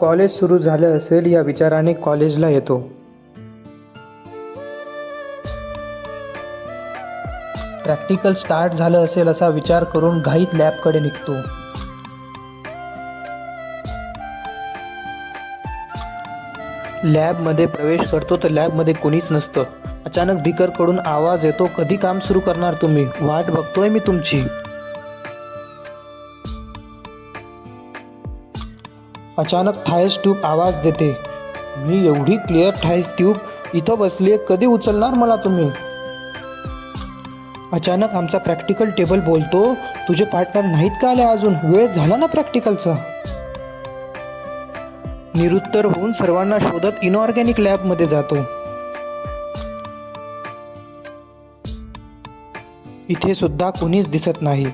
College सुरू झालं असेल या विचाराने कॉलेजला येतो. प्रॅक्टिकल स्टार्ट झालं असेल असा विचार करून घाईत लॅबकडे निघतो. लॅबमध्ये प्रवेश करतो तर लॅबमध्ये कोणीच नसतं. अचानक भिकरकडून आवाज येतो कधी काम सुरू करणार तुम्ही? वाट बघतोय मी तुमची. अचानक थायस ट्यूब आवाज देते. मी एवढी क्लिअर थायस ट्यूब इथं बसली कधी उचलणार मला तुम्ही? अचानक आमचा प्रॅक्टिकल टेबल बोलतो तुझे पार्टनर नाहीत का आले अजून? वेळ झाला ना प्रॅक्टिकलचा निरुत्तर होऊन सर्वांना शोधत इनऑर्गॅनिक लॅबमध्ये जातो. इथे सुद्धा कोणीच दिसत नाही.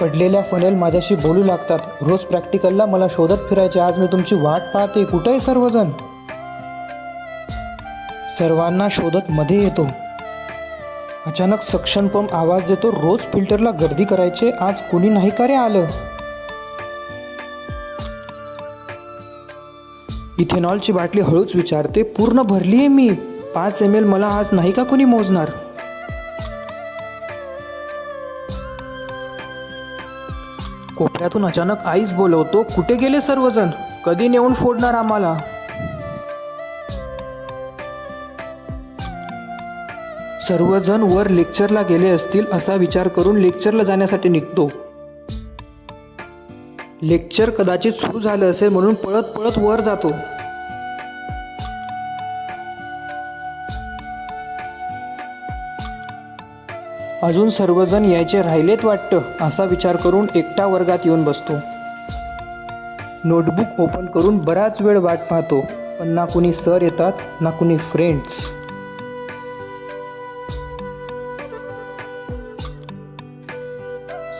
पडलेल्या फनेल माझ्याशी बोलू लागतात. रोज प्रॅक्टिकलला मला शोधत फिरायचे. आज मी तुमची वाट पाहते. कुठे आहे सर्वजण? सर्वांना शोधत मध्ये येतो. अचानक सक्शन पंप आवाज देतो. रोज फिल्टरला गर्दी करायचे. आज कुणी नाही का रे आलं. इथेनॉलची बाटली हळूच विचारते. पूर्ण भरली आहे मी. पाच एम एल मला आज नाही का कुणी मोजणार? कोपऱ्यातून अचानक आईच बोलवतो कुठे गेले सर्वजण? कधी नेऊन फोडणार आम्हाला? सर्वजण वर लेक्चरला गेले असतील असा विचार करून लेक्चरला जाण्यासाठी निघतो. लेक्चर कदाचित सुरू झालं असेल म्हणून पळत पळत वर जातो. अजून सर्वजण यायचे राहिलेत वाटतं असा विचार करून एकटा वर्गात येऊन बसतो. नोटबुक ओपन करून बराच वेळ वाट पाहतो पण ना कुणी सर येतात ना कुणी फ्रेंड्स.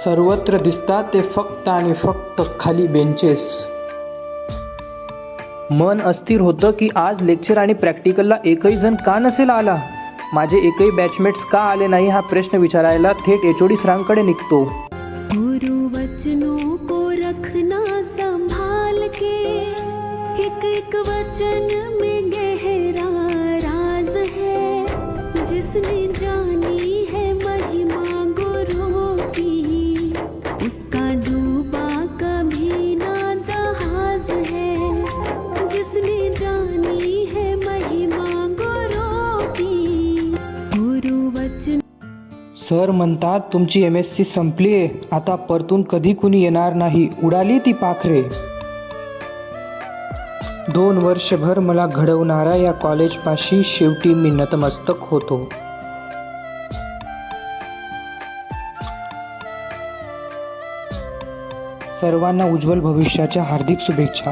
सर्वत्र दिसतात ते फक्त आणि फक्त खाली बेंचेस. मन अस्थिर होतं की आज लेक्चर आणि प्रॅक्टिकलला एकही जण का नसेल आला? माझे एकही बॅचमेट्स का आले नाही हा प्रश्न विचारायला थेट एचओडी सरांकडे निघतो. को रखना संभाल के एक एक वचन सर म्हणतात तुमची एम एस सी संपली आहे. आता परतून कधी कुणी येणार नाही. उडाली ती पाखरे. दोन वर्षभर मला घडवणारा या कॉलेजपाशी शेवटी मी नतमस्तक होतो. सर्वांना उज्ज्वल भविष्याच्या हार्दिक शुभेच्छा.